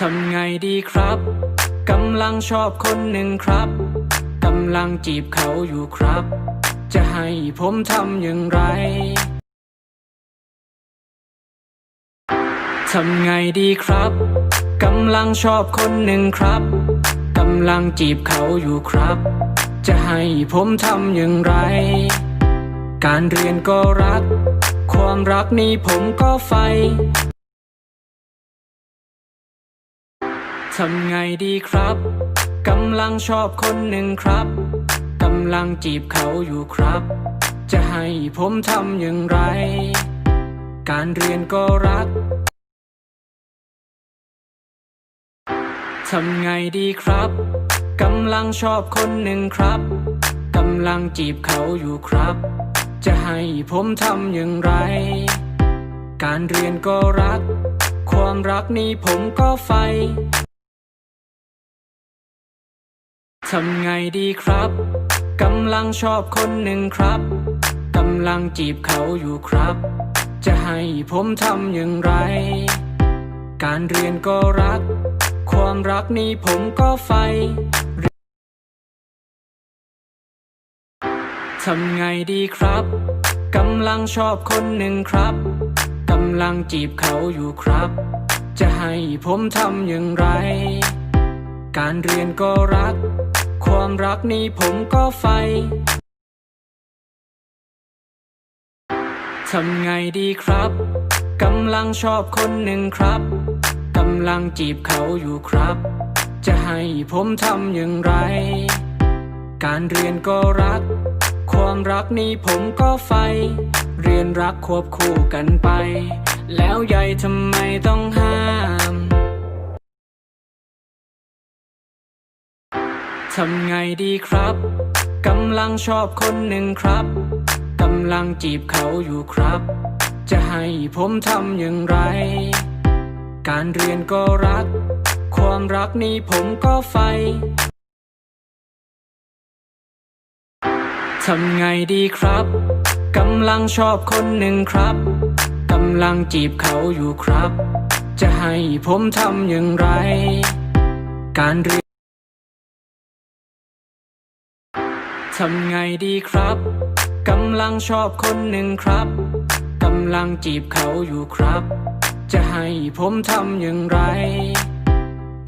ทำไงดีครับ กำลังชอบคนหนึ่งครับ กำลังจีบเขาอยู่ครับ จะให้ผมทำอย่างไร ทำไงดีครับ กำลังชอบคนหนึ่งครับ กำลังจีบเขาอยู่ครับ จะให้ผมทำอย่างไร การเรียนก็รัก ความรักนี้ผมก็ใฝ่ ทำไงดีครับ กำลังชอบคนหนึ่งครับ กำลังจีบเขาอยู่ครับ จะให้ผมทำอย่างไร การเรียนก็รัก ทำไงดีครับ กำลังชอบคนหนึ่งครับ กำลังจีบเขาอยู่ครับ จะให้ผมทำอย่างไร การเรียนก็รัก ความรักนี้ผมก็ใฝ่ ทำไงดีครับ กำลังชอบคนหนึ่งครับ กำลังจีบเขาอยู่ครับ จะให้ผมทำอย่างไร การเรียนก็รัก ความรักนี้ผมก็ใฝ่ทำไงดีครับ กำลังชอบคนหนึ่งครับ กำลังจีบเขาอยู่ครับ จะให้ผมทำอย่างไร การเรียนก็รัก ความรักนี้ผมก็ใฝ่ทำไงดีครับ กำลังชอบคนหนึ่งครับ กำลังจีบเขาอยู่ครับ จะให้ผมทำอย่างไร การเรียนก็รัก ความรักนี้ผมก็ใฝ่เรียนรักควบคู่กันไป แล้วใหญ่ทำไมต้องห้าม ทำไงดีครับ กำลังชอบคนหนึ่งครับ กำลังจีบเขาอยู่ครับ จะให้ผมทำอย่างไร การเรียนก็รัก ความรักนี้ผมก็ใฝ่ทำไงดีครับ กำลังชอบคนหนึ่งครับ กำลังจีบเขาอยู่ครับ จะให้ผมทำอย่างไร การเรียน ทำไงดีครับ กำลังชอบคนหนึ่งครับ กำลังจีบเขาอยู่ครับ จะให้ผมทำอย่างไร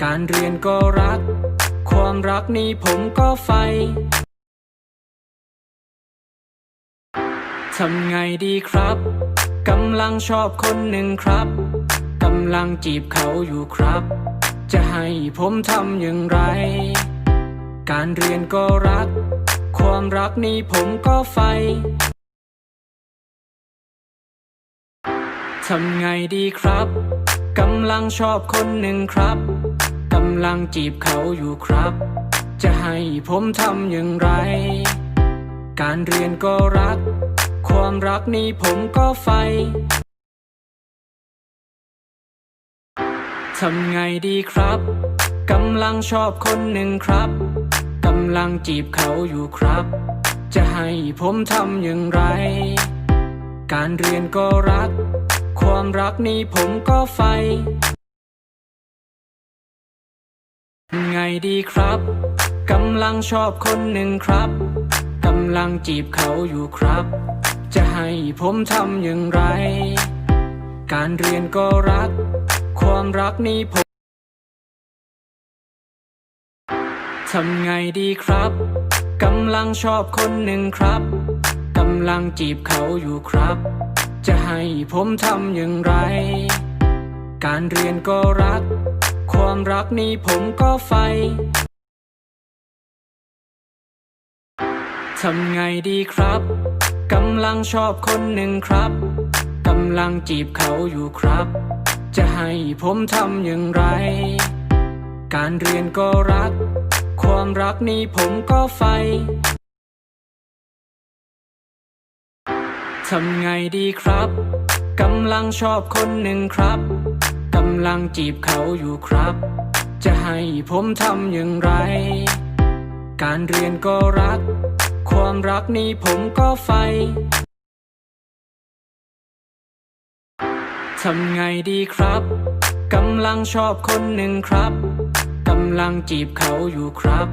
การเรียนก็รัก ความรักนี้ผมก็ใฝ่ทำไงดีครับ กำลังชอบคนหนึ่งครับ กำลังจีบเขาอยู่ครับ จะให้ผมทำอย่างไร การเรียนก็รัก ความรักนี้ผมก็ใฝ่ทำไงดีครับ กำลังชอบคนหนึ่งครับ กำลังจีบเขาอยู่ครับ จะให้ผมทำอย่างไร การเรียนก็รัก ความรักนี้ผมก็ใฝ่ทำไงดีครับ กำลังชอบคนหนึ่งครับำลังจีบเขาอยู่ครับ จะให้ผมทำอย่างไร การเรียนก็รัก ความรักนี้ผมก็ใฝ่ไงดีครับกำลังชอบคนหนึ่งครับกำลังจีบเขาอยู่ครับ จะให้ผมทำอย่างไร การเรียนก็รัก ความรักนี้ผม ทำไงดีครับ กำลังชอบคนหนึ่งครับ กำลังจีบเขาอยู่ครับ จะให้ผมทำอย่างไร การเรียนก็รัก ความรักนี้ผมก็ใฝ่ทำไงดีครับ กำลังชอบคนหนึ่งครับ กำลังจีบเขาอยู่ครับ จะให้ผมทำอย่างไร การเรียนก็รัก ความรักนี้ผมก็ใฝ่ทำไงดีครับ กำลังชอบคนหนึ่งครับ กำลังจีบเขาอยู่ครับ จะให้ผมทำอย่างไร การเรียนก็รัก ความรักนี้ผมก็ใฝ่ทำไงดีครับ กำลังชอบคนหนึ่งครับำลังจีบเขาอยู่ครับ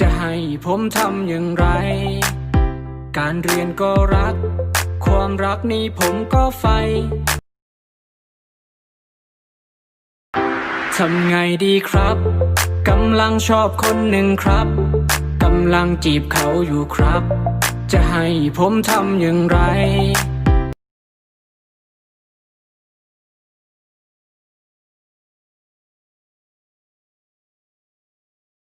จะให้ผมทำอย่างไร การเรียนก็รัก ความรักนี้ผมก็ใฝ่ทำไงดีครับ กำลังชอบคนหนึ่งครับ กำลังจีบเขาอยู่ครับ จะให้ผมทำอย่างไร